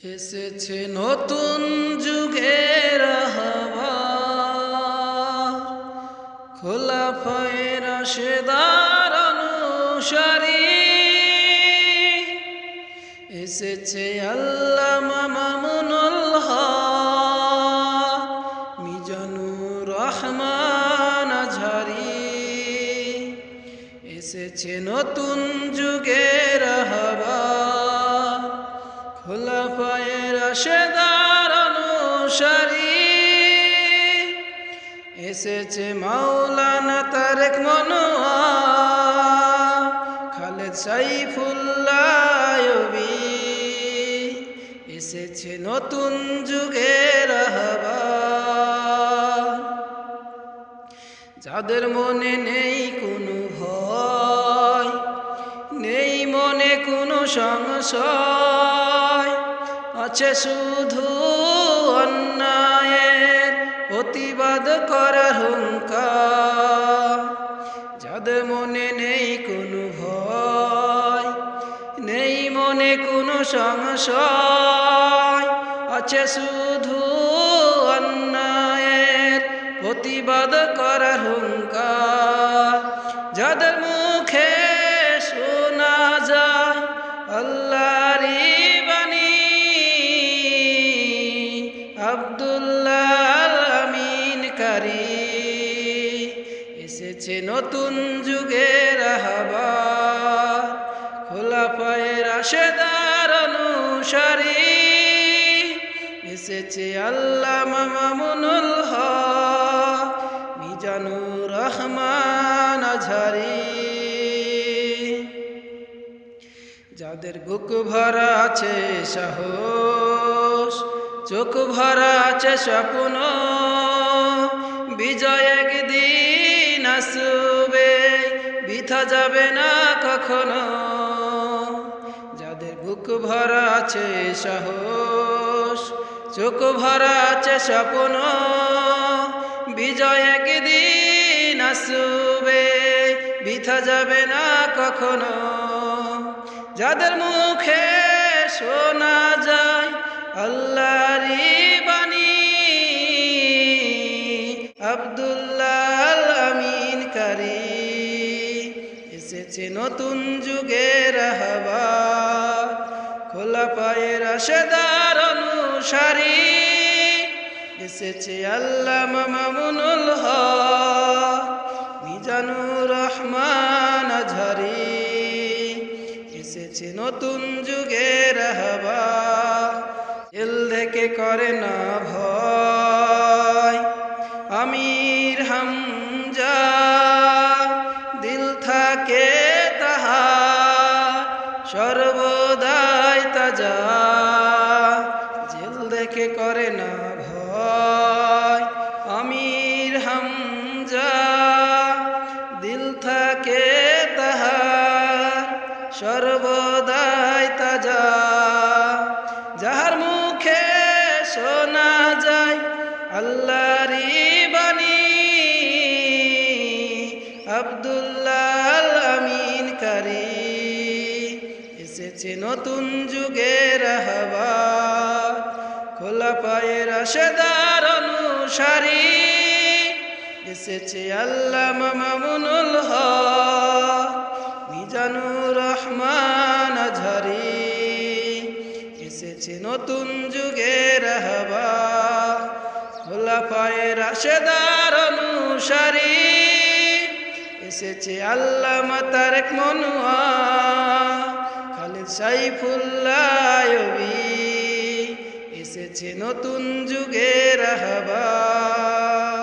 এসেছে নতুন যুগের খোলা ফয়ের সেদার অনুসারী। এসেছে আল্লাহ মামুনুল মিজানুর রহমান ঝারি এসেছে নতুন যুগের আহ্বান। পায়ের সেদার অনুসারী। এসেছে মাওলানা তারেক খালেদ সাইফুল্লাহ এসেছে নতুন যুগের যাদের মনে নেই কোনো ভয়, নেই মনে কোনো সংশয় আছে শুধু অন্যায়ের প্রতিবাদ করার হুঙ্কার। যাদের মনে নেই কোনো ভয়, নেই মনে কোনো সংশয়, আছে শুধু অন্যায়ের প্রতিবাদ করার হুঙ্কার। আমিন এসেছে নতুন যুগের আহ্বান খোলা পায়ের আশেদার অনুসারী। এসেছে আল্লাহ মামুনুল হক রহমান আঝারি যাদের বুক ভরা আছে সাহস, চোখ ভরা আছে স্বপ্ন বিজয় একদিন আসবে, বিথা যাবে না কখনো। যাদের বুক ভরা আছে সাহস, চোখ ভরা আছে স্বপ্ন, বিজয় একদিন আসবে, বিথা যাবে না কখনো। যাদের মুখে শোনা যায় আল্লাহরি আব্দুল্লাহ আমিন কারি এসেছে নতুন যুগের আহ্বান খোলা পায়ের আশেদার অনুসারী। এসেছে আল্লাহ মামুনুল হক, মিজানুর রহমান আঝারি এসেছে নতুন যুগের আহ্বান জেল থেকে করে না ভয়। তাজা জেল দেখে করে না ভয়। আমির হামজা, দিল থাকে তাহার, সর্বদাই তাজা। যাহার মুখে শোনা যায় আল্লাহরি বাণী। আব্দুল্লাহ আমিন কারি। এসেছে নতুন যুগের আহ্বান। খোলা পায়ের আশেদার অনুসারী এসেছে আল্লাহ মামুনুল হক রহমান আঝারি এসেছে নতুন যুগের আহ্বান। খোলা পায়ের আশেদার অনুসারী এসেছে আল্লাহ মাতারেক মনুয়া। সাইফুল্লাহবি এসেছে নতুন যুগের আহ্বান।